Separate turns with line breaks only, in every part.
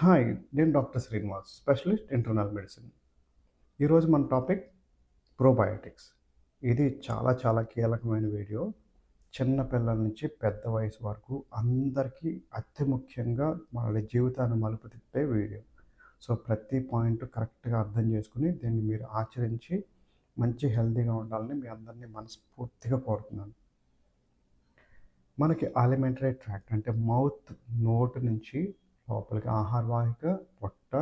Hi నేను doctor Srinivas specialist internal medicine. ఈరోజు మన టాపిక్ ప్రోబయోటిక్స్. ఇది చాలా చాలా కీలకమైన వీడియో. చిన్న పిల్లల నుంచి పెద్ద వయసు వరకు అందరికీ అతి ముఖ్యంగా వాళ్ళ జీవితాన్ని మలుపు తిప్పే వీడియో. సో ప్రతి పాయింట్ కరెక్ట్గా అర్థం చేసుకుని దీన్ని మీరు ఆచరించి మంచి హెల్తీగా ఉండాలని మీ అందరినీ మనస్ఫూర్తిగా కోరుతున్నాను. మనకి ఆలిమెంటరీ ట్రాక్ట్ అంటే మౌత్ నోటు నుంచి లోపలికి ఆహారవాహిక పొట్ట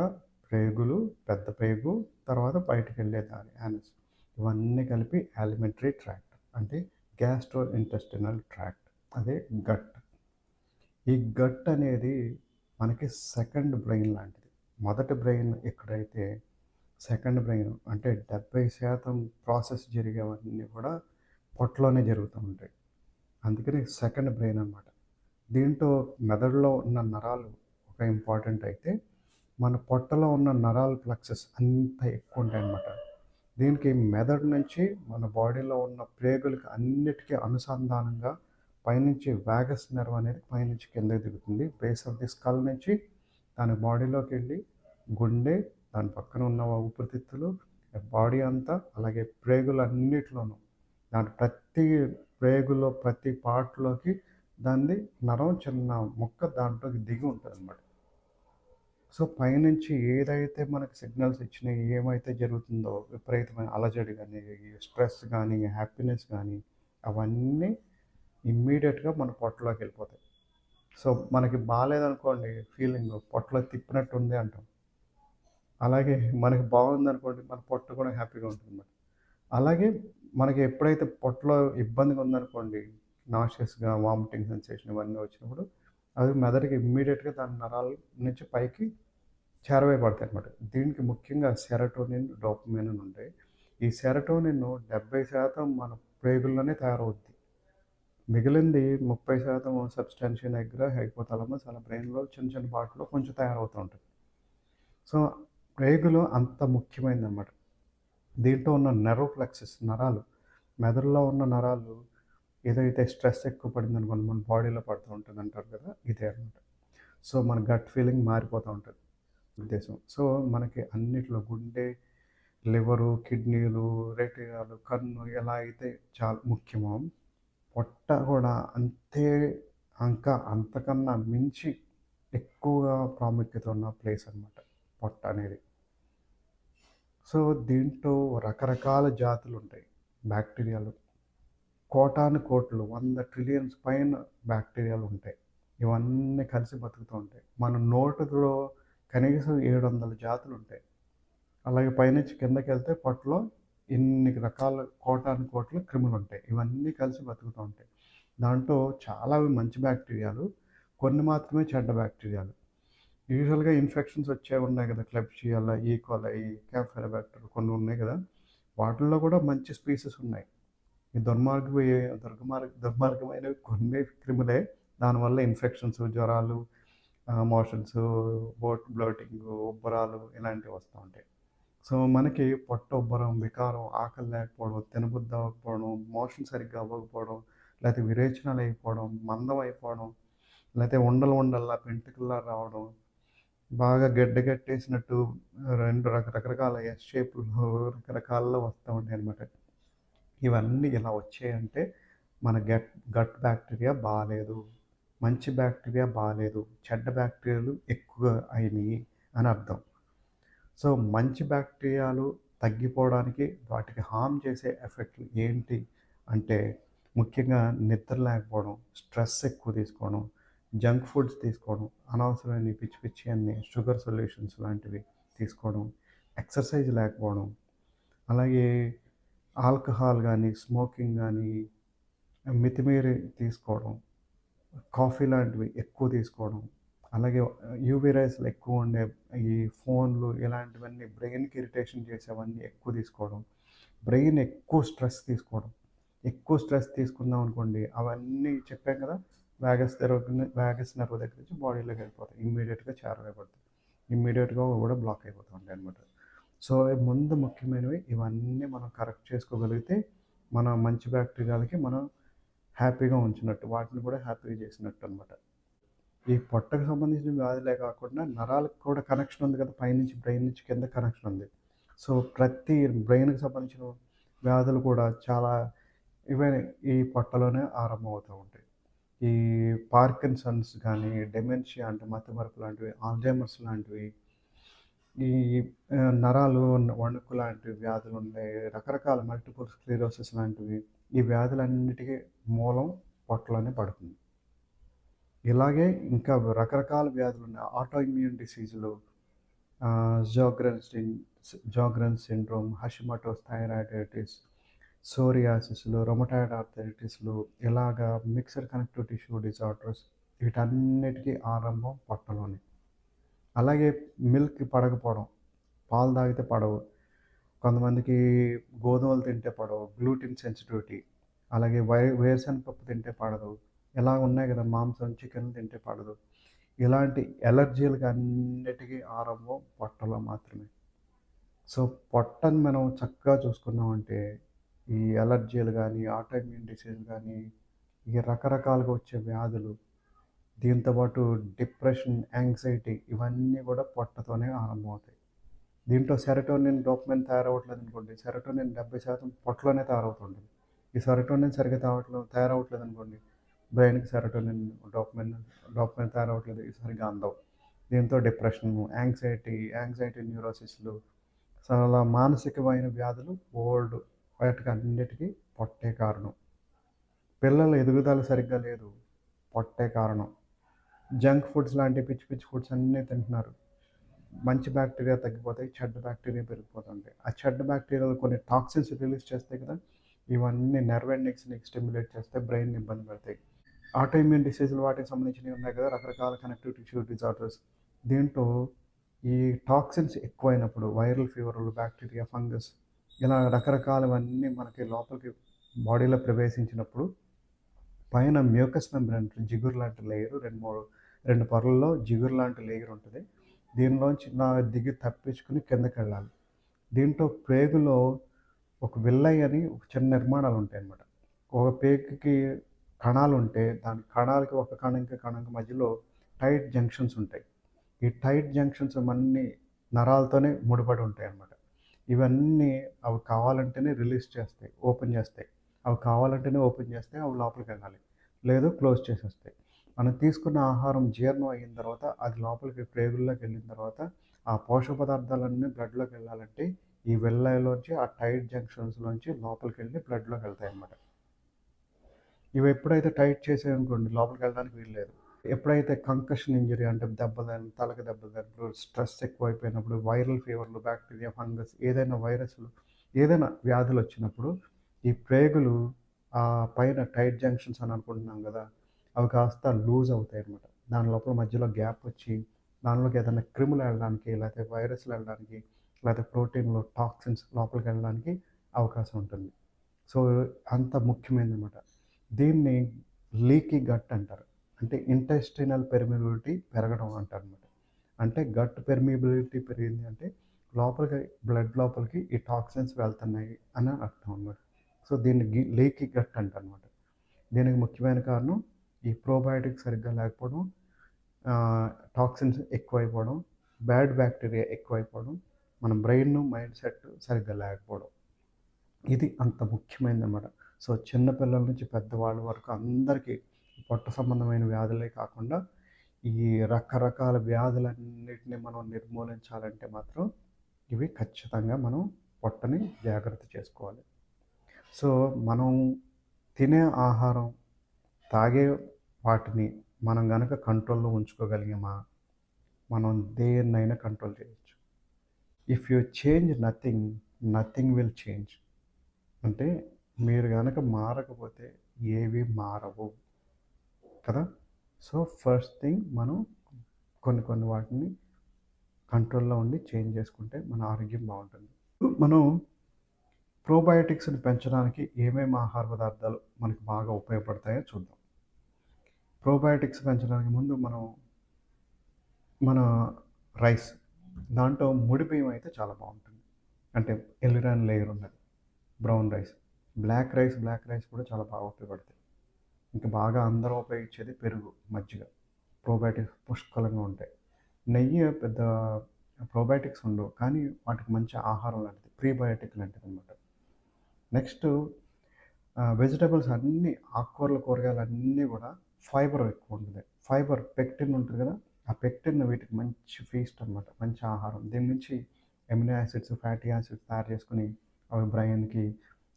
ప్రేగులు పెద్ద ప్రేగు తర్వాత బయటకు వెళ్ళే దారి యానస్ ఇవన్నీ కలిపి ఆలిమెంటరీ ట్రాక్ట్ అంటే గ్యాస్ట్రో ఇంటెస్టినల్ ట్రాక్ట్ అదే గట్ ఈ గట్ అనేది మనకి సెకండ్ బ్రెయిన్ లాంటిది. మొదటి బ్రెయిన్ ఎక్కడైతే సెకండ్ బ్రెయిన్ అంటే డెబ్బై శాతం ప్రాసెస్ జరిగేవన్నీ కూడా పొట్టలోనే జరుగుతూ ఉంటాయి. అందుకని సెకండ్ బ్రెయిన్ అనమాట దీంట్లో మెదడులో ఉన్న నరాలు ఒక ఇంపార్టెంట్ అయితే మన పొట్టలో ఉన్న నరాల ప్లక్సెస్ అంత ఎక్కువ ఉంటాయి దీనికి మెదడు నుంచి మన బాడీలో ఉన్న ప్రేగులకి అన్నిటికీ అనుసంధానంగా పైనుంచి వ్యాగస్ నెర్వ్ అనేది పైనుంచి కిందకి దిగుతుంది. బేస్ ఆఫ్ ది స్కల్ నుంచి దాని బాడీలోకి వెళ్ళి గుండె దాని పక్కన ఉన్న ఊపిరితిత్తులు బాడీ అంతా అలాగే ప్రేగులు అన్నిటిలోనూ దాని ప్రతి ప్రేగులో ప్రతి పార్ట్లోకి దాన్ని నరం చిన్న మొక్క దాంట్లోకి దిగి ఉంటుంది అనమాట సో పైనుంచి ఏదైతే మనకు సిగ్నల్స్ ఇచ్చినాయి ఏమైతే జరుగుతుందో విపరీతమైన అలజడి కానీ స్ట్రెస్ కానీ హ్యాపీనెస్ కానీ అవన్నీ ఇమ్మీడియట్గా మన పొట్టలోకి వెళ్ళిపోతాయి. సో మనకి బాగాలేదనుకోండి ఫీలింగ్ పొట్టలో తిప్పినట్టు ఉంది అంటాం. అలాగే మనకి బాగుందనుకోండి మన పొట్ట కూడా హ్యాపీగా ఉంటుంది అలాగే మనకి ఎప్పుడైతే పొట్టలో ఇబ్బందిగా ఉందనుకోండి నాషియస్గా వామిటింగ్ సెన్సేషన్ ఇవన్నీ వచ్చినప్పుడు అది మెదడుకి ఇమ్మీడియట్గా దాని నరాల నుంచి పైకి చేరవేయబడతాయి అనమాట దీనికి ముఖ్యంగా సెరటోనిన్ డోపమిన్ అని ఉంటాయి. ఈ సెరటోనిన్ డెబ్బై శాతం మన ప్రేగుల్లోనే తయారవుద్ది. మిగిలింది ముప్పై శాతం సబ్స్టాన్షియన్ దగ్గర హైపోతలమస్ అలా బ్రెయిన్లో చిన్న చిన్న పాటలో కొంచెం తయారవుతూ ఉంటుంది సో ప్రేగులు అంత ముఖ్యమైనది అనమాట దీంట్లో ఉన్న నెర్వ్ ఫ్లెక్సెస్ నరాలు మెదడులో ఉన్న నరాలు ఏదైతే స్ట్రెస్ ఎక్కువ పడింది అనుకోండి మన బాడీలో పడుతూ ఉంటుంది అంటారు కదా ఇదే అనమాట సో మన గట్ ఫీలింగ్ మారిపోతూ ఉంటుంది. ఉద్దేశం. సో మనకి అన్నిట్లో గుండె లివరు కిడ్నీలు రెటినాలు కన్ను ఎలా అయితే చాలా ముఖ్యమో పొట్ట కూడా అంతే ఇంకా అంతకన్నా మించి ఎక్కువగా ప్రాముఖ్యత ఉన్న ప్లేస్ అనమాట పొట్ట అనేది. సో దీంట్లో రకరకాల జాతులు ఉంటాయి. బ్యాక్టీరియాలు. కోటాను కోట్లు వంద ట్రిలియన్స్ పైన బ్యాక్టీరియాలు ఉంటాయి. ఇవన్నీ కలిసి బతుకుతూ ఉంటాయి. మన నోటులో కనీసం ఏడు వందల జాతులు ఉంటాయి అలాగే పైనుంచి కిందకి వెళ్తే పొట్టలో ఇన్ని రకాల కోటాను కోట్ల క్రిములు ఉంటాయి ఇవన్నీ కలిసి బతుకుతూ ఉంటాయి. దాంట్లో చాలా మంచి బ్యాక్టీరియాలు కొన్ని మాత్రమే చెడ్డ బ్యాక్టీరియాలు. యూజువల్గా ఇన్ఫెక్షన్స్ వచ్చే ఉన్నాయి కదా క్లెప్షియల్లా ఈకోలై క్యాఫెరబ్యాక్టర్ కొన్ని ఉన్నాయి కదా వాటిల్లో కూడా మంచి స్పీసెస్ ఉన్నాయి. ఈ దుర్మార్గ దుర్గమార్గ దుర్మార్గమైనవి కొన్ని క్రిములే దానివల్ల ఇన్ఫెక్షన్స్ జ్వరాలు మోషన్స్ బోట్ బ్లోటింగ్ ఉబ్బరాలు ఇలాంటివి వస్తూ ఉంటాయి. సో మనకి పొట్ట ఉబ్బరం వికారం ఆకలి లేకపోవడం తినబుద్ధి అవ్వకపోవడం మోషన్ సరిగ్గా అవ్వకపోవడం లేకపోతే విరేచనాలు అయిపోవడం మందం అయిపోవడం లేకపోతే ఉండలు ఉండల్లా పెంటుకల్లా రావడం బాగా గడ్డ కట్టేసినట్టు రెండు రక రకరకాల ఎస్ షేపులు రకరకాలలో వస్తూ ఉంటాయి అనమాట ఇవన్నీ ఇలా వచ్చాయంటే మన గట్ గట్ బ్యాక్టీరియా బాగాలేదు మంచి బ్యాక్టీరియా బాగాలేదు చెడ్డ బ్యాక్టీరియాలు ఎక్కువ అయినాయి అని అర్థం. సో మంచి బ్యాక్టీరియాలు తగ్గిపోవడానికి వాటికి హామ్ చేసే ఎఫెక్ట్లు ఏంటి అంటే ముఖ్యంగా నిద్ర లేకపోవడం స్ట్రెస్ ఎక్కువ తీసుకోవడం జంక్ ఫుడ్స్ తీసుకోవడం అనవసరమైన పిచ్చి పిచ్చి అన్ని షుగర్ సొల్యూషన్స్ లాంటివి తీసుకోవడం ఎక్సర్సైజ్ లేకపోవడం అలాగే ఆల్కహాల్ కానీ స్మోకింగ్ కానీ మితిమీరి తీసుకోవడం కాఫీ లాంటివి ఎక్కువ తీసుకోవడం. అలాగే యూవీ రైస్లు ఎక్కువ ఉండే ఈ ఫోన్లు ఇలాంటివన్నీ బ్రెయిన్కి ఇరిటేషన్ చేసేవన్నీ ఎక్కువ తీసుకోవడం. బ్రెయిన్ ఎక్కువ స్ట్రెస్ తీసుకోవడం. ఎక్కువ స్ట్రెస్ తీసుకుందాం అనుకోండి అవన్నీ చెప్పాం కదా వ్యాగస్ దగ్గర వ్యాగస్ నర్వ్ దగ్గర నుంచి బాడీలోకి వెళ్ళిపోతాయి. ఇమ్మీడియట్గా చేరవేయబడతాయి ఇమ్మీడియట్గా కూడా బ్లాక్ అయిపోతూ ఉంటాయి అనమాట సో ముందు ముఖ్యమైనవి ఇవన్నీ మనం కరెక్ట్ చేసుకోగలిగితే మన మంచి బ్యాక్టీరియాలకి మనం హ్యాపీగా ఉంచినట్టు వాటిని కూడా హ్యాపీగా చేసినట్టు అనమాట ఈ పొట్టకు సంబంధించిన వ్యాధులే కాకుండా నరాలకు కూడా కనెక్షన్ ఉంది కదా పైనుంచి బ్రెయిన్ నుంచి కింద కనెక్షన్ ఉంది. సో ప్రతి బ్రెయిన్కి సంబంధించిన వ్యాధులు కూడా చాలా ఇవే ఈ పొట్టలోనే ఆరంభమవుతూ ఉంటాయి. ఈ పార్కిన్సన్స్ కానీ డెమెన్షియా అంటే మతిమరుపు లాంటివి ఆల్జైమర్స్ లాంటివి ఈ నరాలు వణుకు లాంటి వ్యాధులు ఉన్నాయి రకరకాల మల్టిపుల్ స్క్లీరోసిస్ లాంటివి ఈ వ్యాధులన్నిటికీ మూలం పొట్టలోనే పడుతుంది. ఇలాగే ఇంకా రకరకాల వ్యాధులు ఉన్నాయి. Auto immune డిసీజులు Sjogren Sjogren syndrome Hashimoto's thyroiditis సోరియాసిస్లు rheumatoid ఆర్థరైటిస్లు ఇలాగా మిక్సర్ కనెక్టివ్ టిష్యూ డిజార్డర్స్ వీటన్నిటికీ ఆరంభం పొట్టలోనే. అలాగే మిల్క్ పడకపోవడం పాలు తాగితే పడవు. కొంతమందికి గోధుమలు తింటే పడవు. గ్లూటిన్ సెన్సిటివిటీ అలాగే వై వేరుశనగ పప్పు తింటే పడదు. ఇలా ఉన్నాయి కదా మాంసం చికెన్ తింటే పడదు. ఇలాంటి ఎలర్జీలకు అన్నిటికీ ఆరంభం పొట్టలో మాత్రమే. సో పొట్టని మనం చక్కగా చూసుకున్నామంటే ఈ ఎలర్జీలు కానీ ఆటోమ్యూన్ డిసీజ్ కానీ ఈ రకరకాలుగా వచ్చే వ్యాధులు దీంతోపాటు డిప్రెషన్ యాంగ్జైటీ ఇవన్నీ కూడా పొట్టతోనే ఆరంభమవుతాయి. దీంట్లో సెరటోనిన్ డోపమైన్ తయారవట్లేదు అనుకోండి సెరటోనిన్ డెబ్బై శాతం పొట్టలోనే తయారవుతుంటుంది. ఈ సెరటోనిన్ సరిగ్గా తయారవట్లేదు తయారవట్లేదు అనుకోండి. బ్రెయిన్కి సెరటోనిన్ డాక్యుమెంట్ డాక్యుమెంట్ తయారవట్లేదు ఇది సరిగ్గా అందవు. దీంతో డిప్రెషన్ యాంగ్జైటీ యాంగ్జైటీ న్యూరోసిస్లు చాలా మానసికమైన వ్యాధులు ఓల్డ్ వాటికి అన్నిటికీ పొట్టే కారణం. పిల్లల ఎదుగుదల సరిగ్గా లేదు పొట్టే కారణం. జంక్ ఫుడ్స్ లాంటి పిచ్చి పిచ్చి ఫుడ్స్ అన్నీ తింటున్నారు. మంచి బ్యాక్టీరియా తగ్గిపోతాయి చెడ్డ బ్యాక్టీరియా పెరిగిపోతుంటాయి. ఆ చెడ్డ బ్యాక్టీరియాలు కొన్ని టాక్సిన్స్ రిలీజ్ చేస్తాయి కదా ఇవన్నీ నెర్వ్ ఎండింగ్స్ని స్టిమ్యులేట్ చేస్తే బ్రెయిన్ ఇబ్బంది పెడతాయి. ఆటోఇమ్యూన్ డిసీజులు వాటికి సంబంధించినవి ఉన్నాయి కదా రకరకాల కనెక్టివ్ టిష్యూ డిజార్డర్స్ దీంట్లో ఈ టాక్సిన్స్ ఎక్కువైనప్పుడు వైరల్ ఫీవర్లు బ్యాక్టీరియా ఫంగస్ ఇలా రకరకాలవన్నీ మనకి లోపలికి బాడీలో ప్రవేశించినప్పుడు పైన మ్యూకస్ మెంబ్రెన్ జిగురు లాంటి లేయర్ రెండు మూడు రెండు పొరల్లో జిగురు లాంటి లేయర్ ఉంటుంది. దీనిలోంచి నా దిగి తప్పించుకుని కిందకి వెళ్ళాలి దీంట్లో ప్రేగులో ఒక విల్లై అని ఒక చిన్న నిర్మాణాలు ఉంటాయి అన్నమాట. ఒక పేగుకి కణాలు ఉంటే దాని కణాలకి ఒక కణంకి కణంకి మధ్యలో టైట్ జంక్షన్స్ ఉంటాయి. ఈ టైట్ జంక్షన్స్ అన్నీ నరాలతోనే ముడిపడి ఉంటాయి అన్నమాట. ఇవన్నీ అవి కావాలంటేనే రిలీజ్ చేస్తాయి ఓపెన్ చేస్తాయి. అవి కావాలంటేనే ఓపెన్ చేస్తే అవి లోపలికి వెళ్ళాలి. లేదు క్లోజ్ చేసేస్తాయి. మనం తీసుకున్న ఆహారం జీర్ణం అయిన తర్వాత అది లోపలికి ప్రేగుల్లోకి వెళ్ళిన తర్వాత ఆ పోషక పదార్థాలన్నీ బ్లడ్లోకి వెళ్ళాలంటే ఈ వెళ్ళలోంచి ఆ టైట్ జంక్షన్స్లోంచి లోపలికి వెళ్ళి బ్లడ్లోకి వెళ్తాయి అన్నమాట ఇవి ఎప్పుడైతే టైట్ చేసాయనుకోండి లోపలికి వెళ్ళడానికి వీల్లేదు ఎప్పుడైతే కంకషన్ ఇంజరీ అంటే దెబ్బలు తలకి దెబ్బలు తగినప్పుడు స్ట్రెస్ ఎక్కువైపోయినప్పుడు వైరల్ ఫీవర్లు బ్యాక్టీరియా ఫంగస్ ఏదైనా వైరస్లు ఏదైనా వ్యాధులు వచ్చినప్పుడు ఈ ప్రేగులు ఆ పైన టైట్ జంక్షన్స్ అని అనుకుంటున్నాం కదా అవి కాస్త లూజ్ అవుతాయి అన్నమాట దాని లోపల మధ్యలో గ్యాప్ వచ్చి దానిలోకి ఏదైనా క్రిములు వెళ్ళడానికి లేకపోతే వైరస్లు వెళ్ళడానికి లేకపోతే ప్రోటీన్లు టాక్సిన్స్ లోపలికి వెళ్ళడానికి అవకాశం ఉంటుంది. సో అంత ముఖ్యమైనదన్నమాట దీన్ని లీకీ గట్ అంటారు. అంటే ఇంటెస్టినల్ పెర్మిబిలిటీ పెరగడం అంటారు అనమాట అంటే గట్ పెర్మిబిలిటీ పెరిగింది అంటే లోపలికి బ్లడ్ లోపలికి ఈ టాక్సిన్స్ వెళ్తున్నాయి అని అర్థం అనమాట సో దీన్ని లీకీ గట్ అంటారు అనమాట దీనికి ముఖ్యమైన కారణం ఈ ప్రోబయోటిక్ సరిగ్గా లేకపోవడం టాక్సిన్స్ ఎక్కువైపోవడం బ్యాడ్ బ్యాక్టీరియా ఎక్కువైపోవడం మన బ్రెయిన్ మైండ్ సెట్ సరిగ్గా లేకపోవడం. ఇది అంత ముఖ్యమైనదన్నమాట సో చిన్నపిల్లల నుంచి పెద్దవాళ్ళ వరకు అందరికీ పొట్ట సంబంధమైన వ్యాధులే కాకుండా ఈ రకరకాల వ్యాధులన్నిటిని మనం నిర్మూలించాలంటే మాత్రం ఇవి ఖచ్చితంగా మనం పొట్టని జాగ్రత్త చేసుకోవాలి. సో మనం తినే ఆహారం తాగే వాటిని మనం కనుక కంట్రోల్లో ఉంచుకోగలిగామా? మనం దేన్నైనా కంట్రోల్ చేయొచ్చు. If you change nothing nothing will change అంటే మీరు కనుక మారకపోతే ఏవి మారవు. కదా? సో ఫస్ట్ థింగ్ మనం కొన్ని కొన్ని వాటిని కంట్రోల్లో ఉండి చేంజ్ చేసుకుంటే మన ఆరోగ్యం బాగుంటుంది. మనం ప్రోబయోటిక్స్ని పెంచడానికి ఏమేమి ఆహార పదార్థాలు మనకి బాగా ఉపయోగపడతాయో చూద్దాం. ప్రోబయోటిక్స్ పెంచడానికి ముందు మనం మన రైస్ దాంట్లో ముడి బియ్యం అయితే చాలా బాగుంటుంది. అంటే ఎలిరాన్ లేయర్ ఉన్నది. Brown rice. Black rice black rice కూడా చాలా బాగా ఉపయోగపడతాయి. ఇంకా బాగా అందరూ ఉపయోగించేది పెరుగు మజ్జిగ. ప్రోబయాటిక్స్ పుష్కలంగా ఉంటాయి. నెయ్యి పెద్ద ప్రోబయాటిక్స్ ఉండవు. కానీ వాటికి మంచి ఆహారం లాంటిది ప్రీబయోటిక్ లాంటిది అనమాట నెక్స్ట్ వెజిటబుల్స్ అన్నీ ఆకుకూరల కూరగాయలు అన్నీ కూడా ఫైబర్ ఎక్కువ ఉంటుంది. ఫైబర్ పెక్టిన్ ఉంటుంది కదా ఆ పెక్టిన్ వీటికి మంచి ఫీస్ట్ అనమాట మంచి ఆహారం. దీని నుంచి ఎమినో యాసిడ్స్ ఫ్యాటీ యాసిడ్స్ తయారు చేసుకుని అవి బ్రెయిన్కి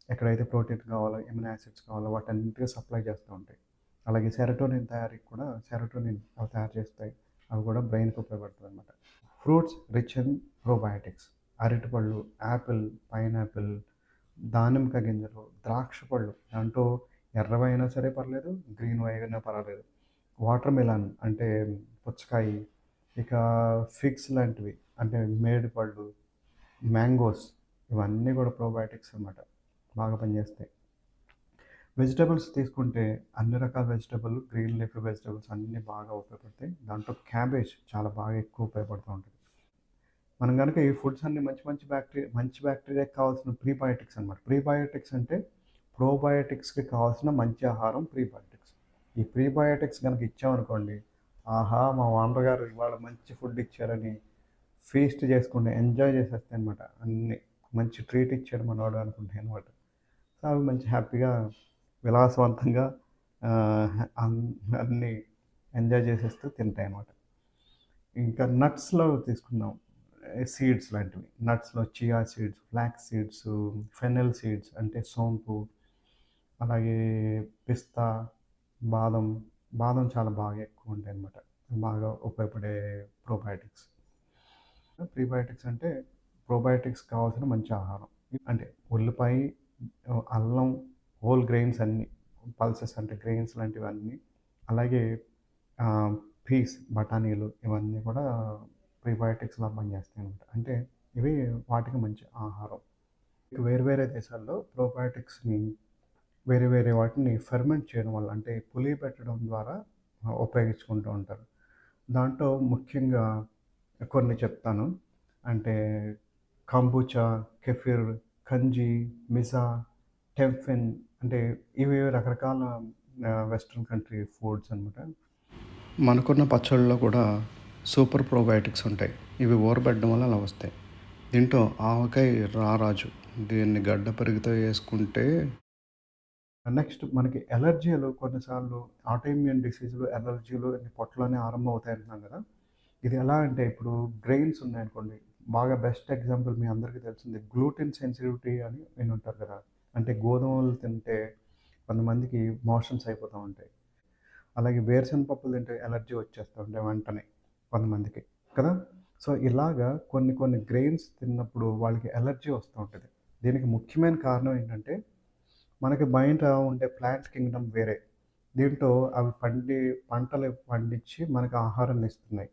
ఎక్కడైతే ప్రోటీన్ కావాలో ఎమినో యాసిడ్స్ కావాలో వాటన్నిటికీ సప్లై చేస్తూ ఉంటాయి. అలాగే సెరటోనిన్ తయారీకి కూడా సెరటోనిన్ అవి తయారు చేస్తాయి. అవి కూడా బ్రెయిన్కి ఉపయోగపడుతుంది అనమాట ఫ్రూట్స్ రిచ్ ఇన్ ప్రోబయోటిక్స్ అరటిపళ్ళు యాపిల్ పైనాపిల్ దానిమ్మకాయ గింజలు ద్రాక్ష పళ్ళు. దాంట్లో ఎర్రవైనా సరే పర్లేదు గ్రీన్ అయినా పర్వాలేదు వాటర్ మిలాన్ అంటే పుచ్చకాయ ఇక ఫిగ్స్ లాంటివి అంటే మేడి పళ్ళు మ్యాంగోస్ ఇవన్నీ కూడా ప్రోబయోటిక్స్ అనమాట బాగా పనిచేస్తాయి. వెజిటబుల్స్ తీసుకుంటే అన్ని రకాల వెజిటబుల్ గ్రీన్ లీఫ్ వెజిటబుల్స్ అన్నీ బాగా ఉపయోగపడతాయి. దాంట్లో క్యాబేజ్ చాలా బాగా ఎక్కువ ఉపయోగపడుతూ ఉంటుంది. మనం కనుక ఈ ఫుడ్స్ అన్ని మంచి మంచి బ్యాక్టీరియా మంచి బ్యాక్టీరియాకి కావాల్సిన ప్రీబయోటిక్స్ అనమాట ప్రీబయాటిక్స్ అంటే ప్రోబయోటిక్స్కి కావాల్సిన మంచి ఆహారం ప్రీబయాటిక్స్ ఈ ప్రీబయోటిక్స్ కనుక ఇచ్చామనుకోండి ఆహా మా ఓనర్ గారు ఇవాళ మంచి ఫుడ్ ఇచ్చారని ఫీస్ట్ చేసుకుంటే ఎంజాయ్ చేసేస్తాయి అనమాట అన్ని మంచి ట్రీట్ ఇచ్చాడు మనవాడు అనుకుంటాయి అనమాట సో అవి మంచి హ్యాపీగా విలాసవంతంగా ఆ, అన్ని ఎంజాయ్ చేసేస్తూ తింటాయి అన్నమాట. ఇంకా నట్స్లో తీసుకుందాం. సీడ్స్ లాంటివి. నట్స్లో chia seeds flax seeds fennel seeds అంటే సోంపు అలాగే పిస్తా బాదం బాదం చాలా బాగా ఎక్కువ ఉంటాయి అనమాట బాగా ఉపయోగపడే ప్రోబయాటిక్స్ ప్రీబయోటిక్స్ అంటే ప్రోబయోటిక్స్ కావాల్సిన మంచి ఆహారం. అంటే ఉల్లిపాయ అల్లం హోల్ గ్రెయిన్స్ అన్నీ పల్సెస్ అంటే గ్రెయిన్స్ లాంటివి అన్నీ అలాగే పీస్ బఠానీలు ఇవన్నీ కూడా ప్రీబయోటిక్స్లా పనిచేస్తాయి అనమాట అంటే ఇవి వాటికి మంచి ఆహారం. వేరు వేరే దేశాల్లో ప్రోబయాటిక్స్ని వేరే వేరే వాటిని ఫెర్మెంట్ చేయడం వల్ల అంటే పులి పెట్టడం ద్వారా ఉపయోగించుకుంటూ ఉంటారు. దాంట్లో ముఖ్యంగా కొన్ని చెప్తాను. అంటే కంబూచా కెఫిర్ కంజీ మిజా టెంఫిన్ అంటే ఇవి రకరకాల వెస్ట్రన్ కంట్రీ ఫుడ్స్ అనమాట మనకున్న పచ్చళ్ళలో కూడా సూపర్ ప్రోబయోటిక్స్ ఉంటాయి. ఇవి ఊరబెట్టడం వల్ల అలా వస్తాయి. దీంట్లో ఆవకాయ రారాజు దీన్ని గడ్డ పెరుగుతో వేసుకుంటే నెక్స్ట్ మనకి ఎలర్జీలు కొన్నిసార్లు ఆటోఇమ్యూన్ డిసీజులు ఎలర్జీలు అన్ని పొట్టలోనే ఆరంభం అవుతాయి అంటున్నాం కదా. ఇది ఎలా అంటే ఇప్పుడు గ్రెయిన్స్ ఉన్నాయనుకోండి బాగా బెస్ట్ ఎగ్జాంపుల్ మీ అందరికీ తెలిసింది గ్లూటెన్ సెన్సిటివిటీ అని విని ఉంటారు కదా. అంటే గోధుమలు తింటే కొంతమందికి మోషన్స్ అయిపోతూ ఉంటాయి. అలాగే వేరుశనగ పప్పులు తింటే ఎలర్జీ వచ్చేస్తూ ఉంటాయి వెంటనే కొంతమందికి కదా. సో ఇలాగా కొన్ని కొన్ని గ్రెయిన్స్ తిన్నప్పుడు వాళ్ళకి ఎలర్జీ వస్తూ ఉంటుంది. దీనికి ముఖ్యమైన కారణం ఏంటంటే మనకి బయట ఉండే ప్లాంట్ కింగ్డమ్ వేరే. దీంట్లో అవి పండి పంటలు పండించి మనకు ఆహారాన్ని ఇస్తున్నాయి.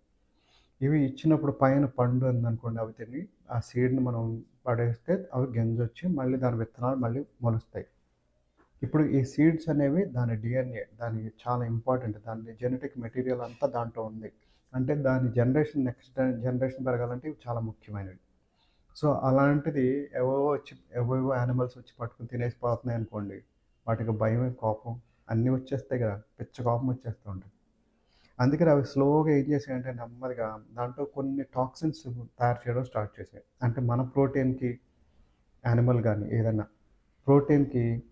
ఇవి ఇచ్చినప్పుడు పైన పండు ఉందనుకోండి అవి తిని ఆ సీడ్ని మనం పడేస్తే అవి గింజ వచ్చి మళ్ళీ దాని విత్తనాలు మళ్ళీ మొలుస్తాయి. ఇప్పుడు ఈ సీడ్స్ అనేవి దాని డిఎన్ఏ దాని చాలా ఇంపార్టెంట్ దాని జెనెటిక్ మెటీరియల్ అంతా దాంట్లో ఉంది. అంటే దాని జనరేషన్ నెక్స్ట్ జనరేషన్ పెరగాలంటే ఇవి చాలా ముఖ్యమైనవి. సో అలాంటిది ఎవో వచ్చి ఎవో యానిమల్స్ వచ్చి పట్టుకుని తినేసిపోతున్నాయి అనుకోండి వాటికి భయం కోపం అన్నీ వచ్చేస్తాయి కదా పిచ్చ కోపం వచ్చేస్తూ ఉంటుంది. అందుకని అవి స్లోగా ఏం చేసాయంటే నెమ్మదిగా దాంట్లో కొన్ని టాక్సిన్స్ తయారు చేయడం స్టార్ట్ చేసాయి అంటే మన ప్రోటీన్కి యానిమల్ కానీ ఏదైనా ప్రోటీన్కి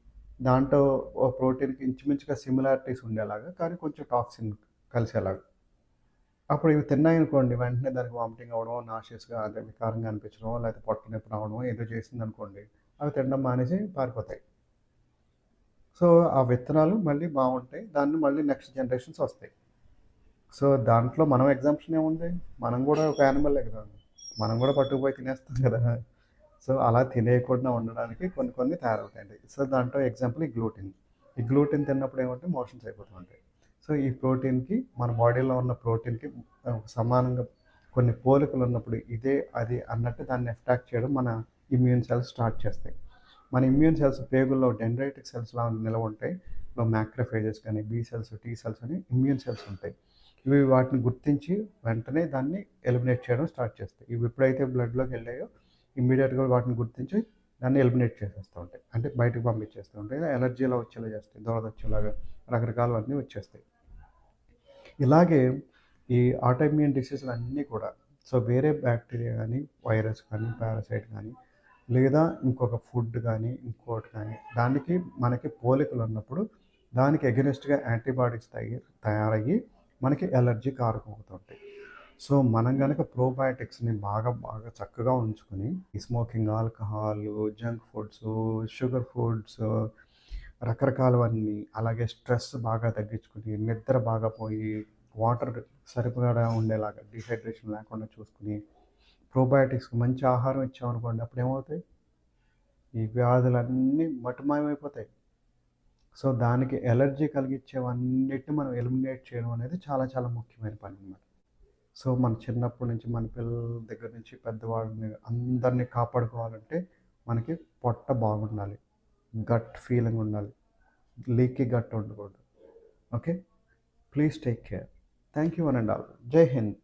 దాంట్లో ఓ ప్రోటీన్కి ఇంచుమించుగా సిమిలారిటీస్ ఉండేలాగా కానీ కొంచెం టాక్సిన్ కలిసేలాగా. అప్పుడు ఇవి తిన్నాయనుకోండి వెంటనే దానికి వామిటింగ్ అవ్వడం నాషియస్గా అదే వికారంగా అనిపించడం లేకపోతే పొట్ట నొప్పి రావడం ఏదో చేసింది అనుకోండి అవి తినడం మానేసి పారిపోతాయి. సో ఆ విత్తనాలు మళ్ళీ బాగుంటాయి దాన్ని మళ్ళీ నెక్స్ట్ జనరేషన్స్ వస్తాయి. సో దాంట్లో మనం ఎగ్జాంప్షన్ ఏముంది? మనం కూడా ఒక యానిమల్ కదా మనం కూడా పట్టుకుపోయి తినేస్తాం కదా. సో అలా తినేయకుండా ఉండడానికి కొన్ని కొన్ని తయారవుతాయండి. సో దాంట్లో ఎగ్జాంపుల్ ఈ గ్లూటిన్ ఈ గ్లూటిన్ తిన్నప్పుడు ఏమంటే మోషన్స్ అయిపోతూ ఉంటాయి. సో ఈ ప్రోటీన్కి మన బాడీలో ఉన్న ప్రోటీన్కి సమానంగా కొన్ని పోలికలు ఉన్నప్పుడు ఇదే అది అన్నట్టు దాన్ని అటాక్ చేయడం మన ఇమ్యూన్ సెల్స్ స్టార్ట్ చేస్తాయి. మన ఇమ్యూన్ సెల్స్ పేగుల్లో డెండ్రైటిక్ సెల్స్ నిలవ ఉంటాయి మ్యాక్రోఫేజెస్ కానీ బీ సెల్స్ టీ సెల్స్ అని ఇమ్యూన్ సెల్స్ ఉంటాయి. ఇవి వాటిని గుర్తించి వెంటనే దాన్ని ఎలిమినేట్ చేయడం స్టార్ట్ చేస్తాయి. ఇవి ఎప్పుడైతే బ్లడ్లోకి వెళ్ళాయో ఇమ్మీడియట్గా వాటిని గుర్తించి దాన్ని ఎలిమినేట్ చేసేస్తూ ఉంటాయి. అంటే బయటకు పంపించేస్తూ ఉంటాయి. ఎలర్జీలో వచ్చేలా చేస్తాయి. దూరద వచ్చేలాగా రకరకాలవన్నీ వచ్చేస్తాయి. ఇలాగే ఈ ఆటోఇమ్యూన్ డిసీజులు అన్నీ కూడా సో వేరే బ్యాక్టీరియా కానీ వైరస్ కానీ పారాసైట్ కానీ లేదా ఇంకొక ఫుడ్ కానీ ఇంకోటి కానీ దానికి మనకి పోలికలు ఉన్నప్పుడు దానికి ఎగెనిస్ట్గా యాంటీబయాటిక్స్ తయారు తయారయ్యి మనకి ఎలర్జీ కారకమవుతుంటాయి. సో మనం కనుక ప్రోబయాటిక్స్ని బాగా బాగా చక్కగా ఉంచుకొని smoking alcohol junk foods sugar foods రకరకాలవన్నీ అలాగే స్ట్రెస్ బాగా తగ్గించుకుని నిద్ర బాగా పోయి వాటర్ సరిపడా ఉండేలాగా డిహైడ్రేషన్ లేకుండా చూసుకుని ప్రోబయాటిక్స్కి మంచి ఆహారం ఇచ్చామనుకోండి అప్పుడు ఏమవుతాయి ఈ వ్యాధులన్నీ మటుమాయమైపోతాయి. సో దానికి ఎలర్జీ కలిగించేవన్నిటిని మనం ఎలిమినేట్ చేయడం అనేది చాలా చాలా ముఖ్యమైన పని అనమాట సో మన చిన్నప్పటి నుంచి మన పిల్లల దగ్గర నుంచి పెద్దవాళ్ళని అందరినీ కాపాడుకోవాలంటే మనకి పొట్ట బాగుండాలి. గట్ ఫీలింగ్ ఉండాలి. లీకీ గట్ ఉండకూడదు. Okay? Please take care. Thank you one and all. జై హింద్.